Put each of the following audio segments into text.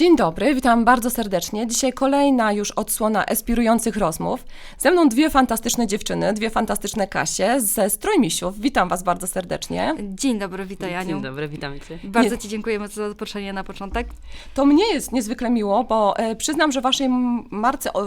Dzień dobry, witam bardzo serdecznie. Dzisiaj kolejna już odsłona espirujących rozmów. Ze mną dwie fantastyczne dziewczyny, dwie fantastyczne Kasie ze Strojmisiów. Witam Was bardzo serdecznie. Dzień dobry, witaj Aniu. Dzień dobry, witamy Cię. Bardzo Nie- Ci dziękujemy za zaproszenie na początek. To mnie jest niezwykle miło, bo e, przyznam, że Waszej marce o,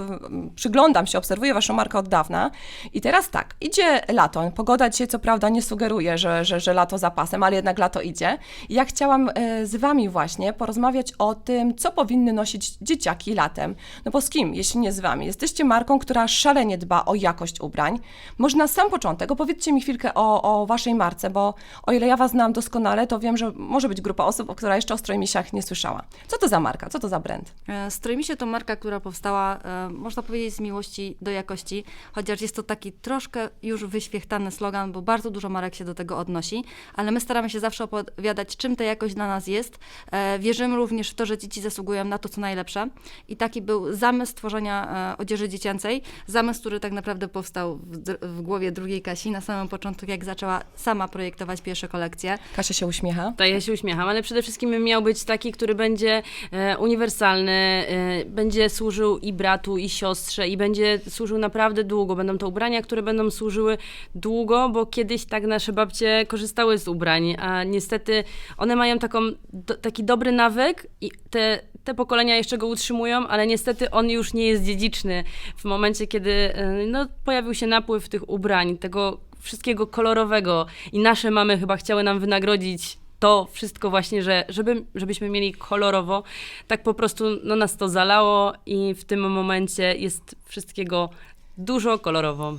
przyglądam się, obserwuję Waszą markę od dawna. I teraz tak, idzie lato. Pogoda dzisiaj co prawda nie sugeruje, że, że, że lato za pasem, ale jednak lato idzie. I ja chciałam e, z Wami właśnie porozmawiać o tym, co powinny nosić dzieciaki latem. No bo z kim, jeśli nie z Wami? Jesteście marką, która szalenie dba o jakość ubrań. Może na sam początek opowiedzcie mi chwilkę o, o Waszej marce, bo o ile ja Was znam doskonale, to wiem, że może być grupa osób, która jeszcze o strojmisiach nie słyszała. Co to za marka? Co to za brand? E, Strojmisie to marka, która powstała, e, można powiedzieć, z miłości do jakości, chociaż jest to taki troszkę już wyświechtany slogan, bo bardzo dużo marek się do tego odnosi, ale my staramy się zawsze opowiadać, czym ta jakość dla nas jest. E, Wierzymy również w to, że dzieci zasługują na to, co najlepsze. I taki był zamysł tworzenia e, odzieży dziecięcej, zamysł, który tak naprawdę powstał w, w głowie drugiej Kasi na samym początku, jak zaczęła sama projektować pierwsze kolekcje. Kasia się uśmiecha. To ja się uśmiecham, ale przede wszystkim miał być taki, który będzie e, uniwersalny, e, będzie służył i bratu, i siostrze, i będzie służył naprawdę długo. Będą to ubrania, które będą służyły długo, bo kiedyś tak nasze babcie korzystały z ubrań, a niestety one mają taką, do, taki dobry nawyk i te, te pokolenia jeszcze go utrzymują, ale niestety on już nie jest dziedziczny w momencie, kiedy e, no, pojawił się napływ tych ubrań, tego wszystkiego kolorowego i nasze mamy chyba chciały nam wynagrodzić to wszystko właśnie, że żeby, żebyśmy mieli kolorowo, tak po prostu no, nas to zalało i w tym momencie jest wszystkiego dużo kolorowo.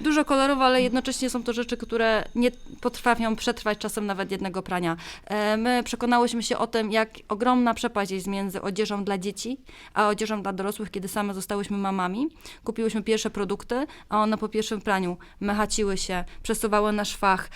Dużo kolorowo, ale jednocześnie są to rzeczy, które nie potrafią przetrwać czasem nawet jednego prania. E, My przekonałyśmy się o tym, jak ogromna przepaść jest między odzieżą dla dzieci, a odzieżą dla dorosłych, kiedy same zostałyśmy mamami. Kupiłyśmy pierwsze produkty, a one po pierwszym praniu mechaciły się, przesuwały na szwach.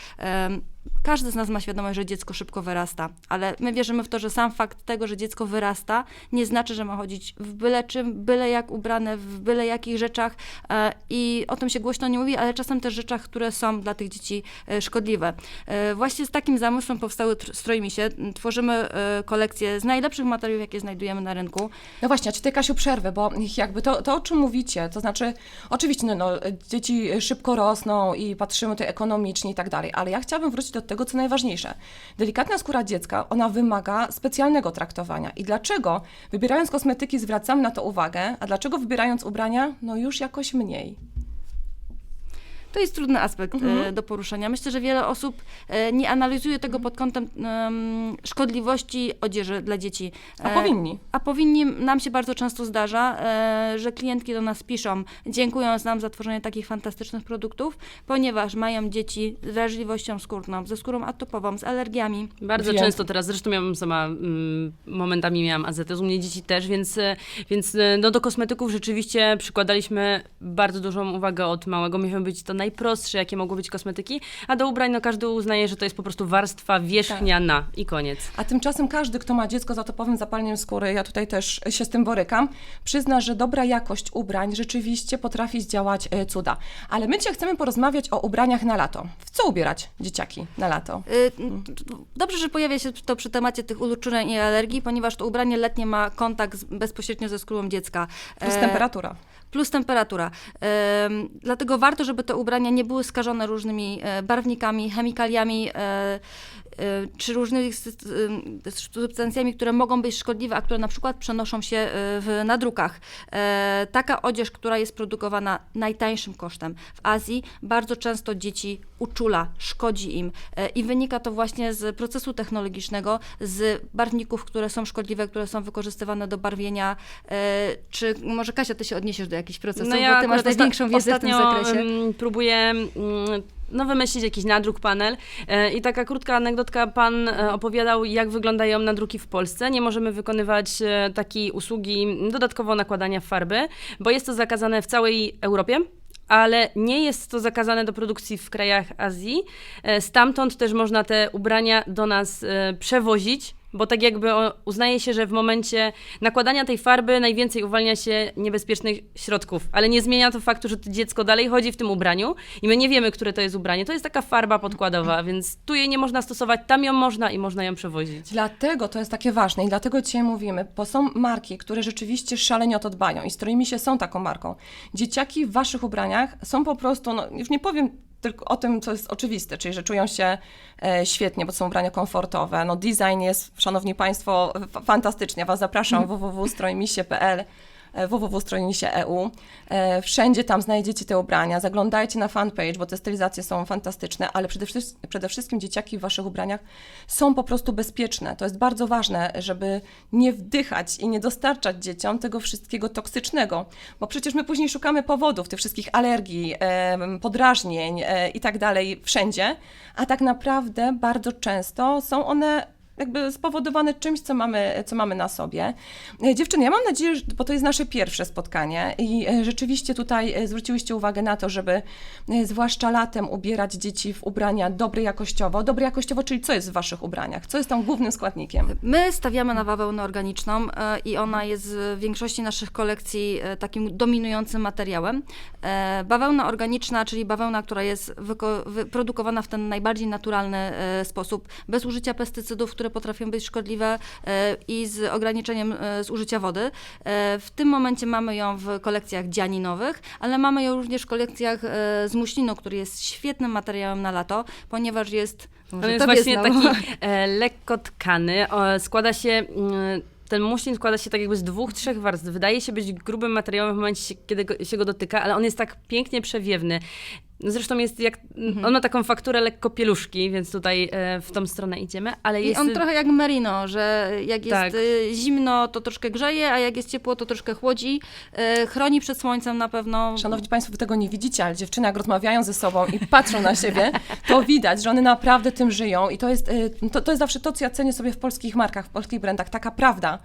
Każdy z nas ma świadomość, że dziecko szybko wyrasta, ale my wierzymy w to, że sam fakt tego, że dziecko wyrasta, nie znaczy, że ma chodzić w byle czym, byle jak ubrane, w byle jakich rzeczach e, i o tym się głośno nie mówi, ale czasem też rzeczach, które są dla tych dzieci e, szkodliwe. E, Właśnie z takim zamysłem powstały tr- Strojmisie. Tworzymy kolekcję z najlepszych materiałów, jakie znajdujemy na rynku. No właśnie, a ci tutaj Kasiu przerwę, bo jakby to, to o czym mówicie, to znaczy, oczywiście no, no, dzieci szybko rosną i patrzymy tutaj ekonomicznie i tak dalej, ale ja chciałabym wrócić do tego, co najważniejsze. Delikatna skóra dziecka, ona wymaga specjalnego traktowania. I dlaczego wybierając kosmetyki zwracamy na to uwagę, a dlaczego wybierając ubrania, no już jakoś mniej? To jest trudny aspekt Mhm. e, do poruszenia. Myślę, że wiele osób e, nie analizuje tego pod kątem em, szkodliwości odzieży dla dzieci. A E, powinni. A powinni, nam się bardzo często zdarza, e, że klientki do nas piszą, dziękując nam za tworzenie takich fantastycznych produktów, ponieważ mają dzieci z wrażliwością skórną, ze skórą atopową, z alergiami. Bardzo Wiem. często teraz, zresztą miałam sama, mm, momentami miałam AZS, u mnie dzieci też, więc, e, więc e, no, do kosmetyków rzeczywiście przykładaliśmy bardzo dużą uwagę od małego. Miały być to najprostsze, jakie mogły być kosmetyki, a do ubrań no, każdy uznaje, że to jest po prostu warstwa wierzchniana i koniec. A tymczasem każdy, kto ma dziecko z atopowym zapaleniem skóry, ja tutaj też się z tym borykam, przyzna, że dobra jakość ubrań rzeczywiście potrafi zdziałać e, cuda. Ale my dzisiaj chcemy porozmawiać o ubraniach na lato. W co ubierać dzieciaki na lato? Y, Dobrze, że pojawia się to przy temacie tych uczuleń i alergii, ponieważ to ubranie letnie ma kontakt z, bezpośrednio ze skórą dziecka. Plus E, temperatura. Plus temperatura. Em, dlatego warto, żeby te ubrania nie były skażone różnymi e, barwnikami, chemikaliami e, czy różnymi em, substancjami, które mogą być szkodliwe, a które na przykład przenoszą się e, w nadrukach. E, taka odzież, która jest produkowana najtańszym kosztem w Azji, bardzo często dzieci uczula, szkodzi im e, i wynika to właśnie z procesu technologicznego, z barwników, które są szkodliwe, które są wykorzystywane do barwienia. E, Czy może Kasia, ty się odniesiesz do jakichś procesów, bo ty masz największą wiedzę w tym zakresie. próbuję mm, no, wymyślić jakiś nadruk, panel. E, I taka krótka anegdotka, pan e, opowiadał, jak wyglądają nadruki w Polsce. Nie możemy wykonywać e, takiej usługi dodatkowo nakładania farby, bo jest to zakazane w całej Europie. Ale nie jest to zakazane do produkcji w krajach Azji. Stamtąd też można te ubrania do nas przewozić bo tak jakby uznaje się, że w momencie nakładania tej farby najwięcej uwalnia się niebezpiecznych środków, ale nie zmienia to faktu, że to dziecko dalej chodzi w tym ubraniu i my nie wiemy, które to jest ubranie. To jest taka farba podkładowa, więc tu jej nie można stosować, tam ją można i można ją przewozić. Dlatego to jest takie ważne i dlatego dzisiaj mówimy, bo są marki, które rzeczywiście szalenie o to dbają i Stroimy się są taką marką. Dzieciaki w waszych ubraniach są po prostu, no już nie powiem tylko o tym, co jest oczywiste, czyli że czują się e, świetnie, bo są ubrania komfortowe. No design jest, szanowni państwo, fantastycznie. Was zapraszam www.strojmisie.pl e, www.strojmisie.eu. E, Wszędzie tam znajdziecie te ubrania. Zaglądajcie na fanpage, bo te stylizacje są fantastyczne, ale przede wszystkim, przede wszystkim dzieciaki w waszych ubraniach są po prostu bezpieczne. To jest bardzo ważne, żeby nie wdychać i nie dostarczać dzieciom tego wszystkiego toksycznego, bo przecież my później szukamy powodów tych wszystkich alergii, em, podrażnień e, i tak dalej wszędzie, a tak naprawdę bardzo często są one jakby spowodowane czymś, co mamy, co mamy na sobie. E, Dziewczyny, ja mam nadzieję, że, bo to jest nasze pierwsze spotkanie i e, rzeczywiście tutaj e, zwróciłyście uwagę na to, żeby zwłaszcza latem ubierać dzieci w ubrania dobre jakościowo. Dobre jakościowo, czyli co jest w waszych ubraniach? Co jest tam głównym składnikiem? My stawiamy na bawełnę organiczną i ona jest w większości naszych kolekcji takim dominującym materiałem. Bawełna organiczna, czyli bawełna, która jest wyprodukowana w ten najbardziej naturalny sposób, bez użycia pestycydów, które potrafią być szkodliwe e, i z ograniczeniem e, zużycia wody. E, W tym momencie mamy ją w kolekcjach dzianinowych, ale mamy ją również w kolekcjach z muślinu, który jest świetnym materiałem na lato, ponieważ jest On jest właśnie taki e, lekko tkany. O, składa się. mm, ten muślin składa się tak jakby z dwóch, trzech warstw. Wydaje się być grubym materiałem w momencie, kiedy go, się go dotyka, ale on jest tak pięknie przewiewny. Zresztą jest jak. Mhm. On ma taką fakturę lekko pieluszki, więc tutaj e, w tą stronę idziemy, ale I jest. on trochę jak merino, że jak jest Tak. y, zimno, to troszkę grzeje, a jak jest ciepło, to troszkę chłodzi. Y, Chroni przed słońcem na pewno. Szanowni Państwo, wy tego nie widzicie, ale dziewczyny jak rozmawiają ze sobą i patrzą na siebie, to widać, że one naprawdę tym żyją i to jest, y, to, to jest zawsze to, co ja cenię sobie w polskich markach, w polskich brandach, taka prawda.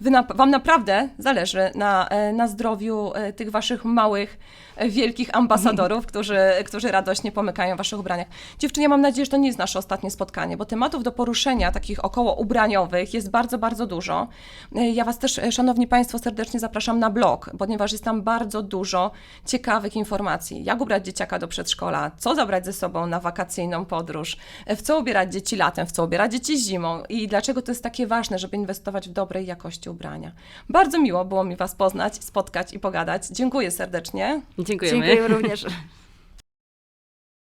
Wy na, wam naprawdę zależy na, e, na zdrowiu e, tych waszych małych, e, wielkich ambasadorów, którzy, którzy radośnie pomykają w waszych ubraniach. Dziewczyny, ja mam nadzieję, że to nie jest nasze ostatnie spotkanie, bo tematów do poruszenia, takich około ubraniowych, jest bardzo, bardzo dużo. Ja was też, szanowni Państwo, serdecznie zapraszam na blog, ponieważ jest tam bardzo dużo ciekawych informacji. Jak ubrać dzieciaka do przedszkola, co zabrać ze sobą na wakacyjną podróż, w co ubierać dzieci latem, w co ubierać dzieci zimą i dlaczego to jest takie ważne, żeby inwestować w dobrej jakości ubrania. Bardzo miło było mi Was poznać, spotkać i pogadać. Dziękuję serdecznie. Dziękujemy. Dziękuję również.